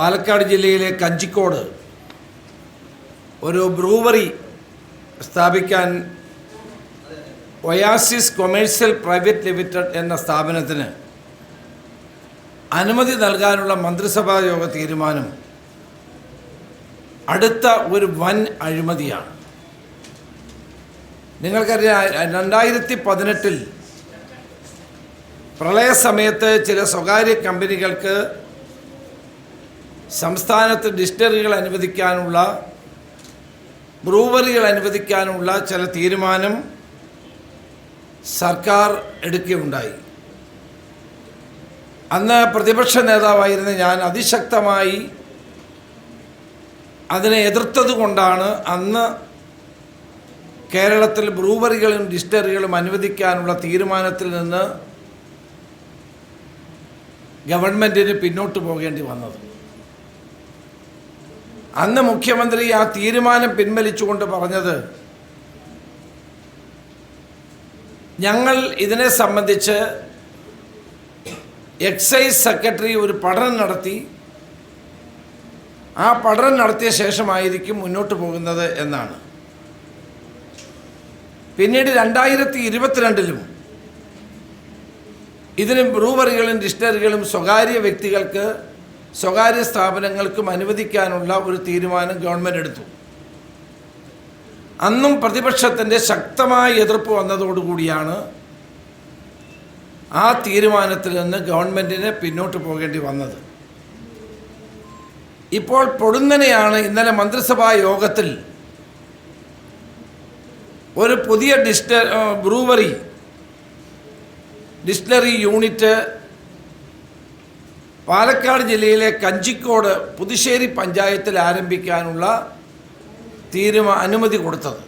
പാലക്കാട് ജില്ലയിലെ കഞ്ചിക്കോട് ഒരു ബ്രൂവറി സ്ഥാപിക്കാൻ ഒയാസിസ് കൊമേഴ്സ്യൽ പ്രൈവറ്റ് ലിമിറ്റഡ് എന്ന സ്ഥാപനത്തിന് അനുമതി നൽകാനുള്ള മന്ത്രിസഭാ യോഗ തീരുമാനം അടുത്ത ഒരു വൻ അഴിമതിയാണ്. നിങ്ങൾക്കറിയാം രണ്ടായിരത്തി പതിനെട്ടിൽ പ്രളയ സമയത്ത് ചില സ്വകാര്യ കമ്പനികൾക്ക് സംസ്ഥാനത്ത് ഡിസ്റ്ററികൾ അനുവദിക്കാനുള്ള ബ്രൂവറികൾ അനുവദിക്കാനുള്ള ചില തീരുമാനം സർക്കാർ എടുക്കുകയുണ്ടായി. അന്ന് പ്രതിപക്ഷ നേതാവായിരുന്ന ഞാൻ അതിശക്തമായി അതിനെ എതിർത്തതുകൊണ്ടാണ് അന്ന് കേരളത്തിൽ ബ്രൂവറികളും ഡിസ്റ്ററികളും അനുവദിക്കാനുള്ള തീരുമാനത്തിൽ നിന്ന് ഗവൺമെന്റിന് പിന്നോട്ട് പോകേണ്ടി വന്നത്. അന്ന് മുഖ്യമന്ത്രി ആ തീരുമാനം പിൻവലിച്ചുകൊണ്ട് പറഞ്ഞത് ഞങ്ങൾ ഇതിനെ സംബന്ധിച്ച് എക്സൈസ് സെക്രട്ടറി ഒരു പഠനം നടത്തി. ആ പഠനം നടത്തിയ ശേഷമായിരിക്കും മുന്നോട്ട് പോകുന്നത് എന്നാണ്. പിന്നീട് രണ്ടായിരത്തി ഇരുപത്തിരണ്ടിലും ഇതിന് ബ്രൂവറികളും ഡിസ്റ്ററികളും സ്വകാര്യ വ്യക്തികൾക്ക് സ്വകാര്യ സ്ഥാപനങ്ങൾക്കും അനുവദിക്കാനുള്ള ഒരു തീരുമാനം ഗവൺമെന്റ് എടുത്തു. അന്നും പ്രതിപക്ഷത്തിന്റെ ശക്തമായ എതിർപ്പ് വന്നതോടുകൂടിയാണ് ആ തീരുമാനത്തിൽ നിന്ന് ഗവൺമെന്റിന് പിന്നോട്ട് പോകേണ്ടി വന്നത്. ഇപ്പോൾ പൊടുന്നനെയാണ് ഇന്നലെ മന്ത്രിസഭാ യോഗത്തിൽ ഒരു പുതിയ ഡിസ്റ്റ ബ്രൂവറി ഡിസ്റ്റിലറി യൂണിറ്റ് പാലക്കാട് ജില്ലയിലെ കഞ്ചിക്കോട് പുതുശ്ശേരി പഞ്ചായത്തിൽ ആരംഭിക്കാനുള്ള തീരുമാന അനുമതി കൊടുത്തത്.